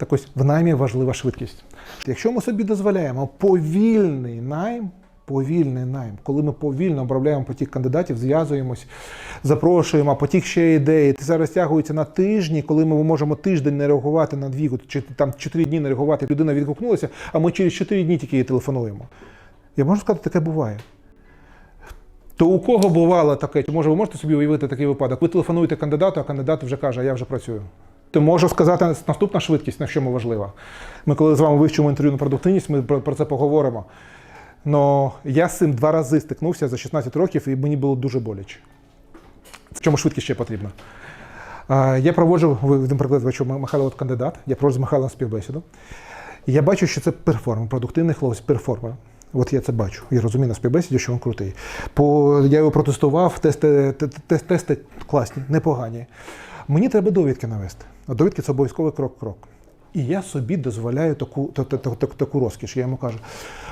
Так ось в наймі важлива швидкість. Якщо ми собі дозволяємо повільний найм, повільний найм, коли ми повільно обробляємо потік кандидатів, зв'язуємось, запрошуємо, а потік ще ідеї. Це розтягується на тижні, коли ми можемо тиждень не реагувати на дві, чи там чотири дні не реагувати, людина відгукнулася, а ми через чотири дні тільки їй телефонуємо. Я можу сказати, таке буває. То у кого бувало таке? Чи може ви можете собі уявити такий випадок? Ви телефонуєте кандидату, а кандидат вже каже, а я вже працюю. То можу сказати наступна швидкість, на що важлива. Ми коли з вами вивчимо інтерв'ю на продуктивність, ми про, це поговоримо. Но я з цим два рази стикнувся за 16 років, і мені було дуже боляче. В чому швидкість ще потрібна? Я проводжу, наприклад, бачу, Михайло от кандидат, я проводжу з Михайлом співбесіду. Я бачу, що це перформер, продуктивний хлопець, перформер. От я це бачу. Я розумію на співбесіді, що він крутий. По, я його протестував, тести, те- те- тести класні, непогані. Мені треба довідки навести. А довідки це обов'язковий крок-крок. І я собі дозволяю таку, та- та- та- та- таку розкіш. Я йому кажу: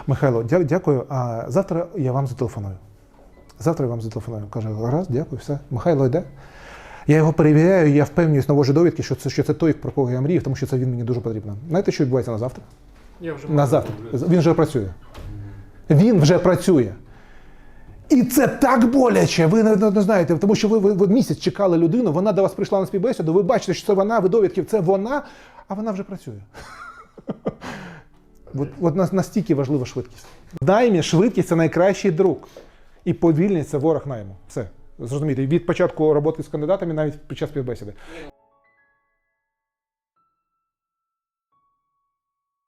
Михайло, дя- дякую, а завтра я вам зателефоную. Завтра я вам зателефоную. Каже, гаразд, дякую, все. Михайло йде. Я його перевіряю, і я впевнююсь, навожу довідки, що це, що це той, про кого я мрію, тому що це він мені дуже потрібен. Знаєте, що відбувається на завтра? Я вже На завтра. Він вже працює. Він вже працює. І це так боляче. Ви не, не знаєте, тому що ви, ви, ви місяць чекали людину, вона до вас прийшла на співбесіду, ви бачите, що це вона, ви довідки, це вона, а вона вже працює. От, от нас- настільки важлива швидкість. Наймі швидкість це найкращий друг. І повільність це ворог найму. Все. Зрозумієте, від початку роботи з кандидатами навіть під час співбесіди.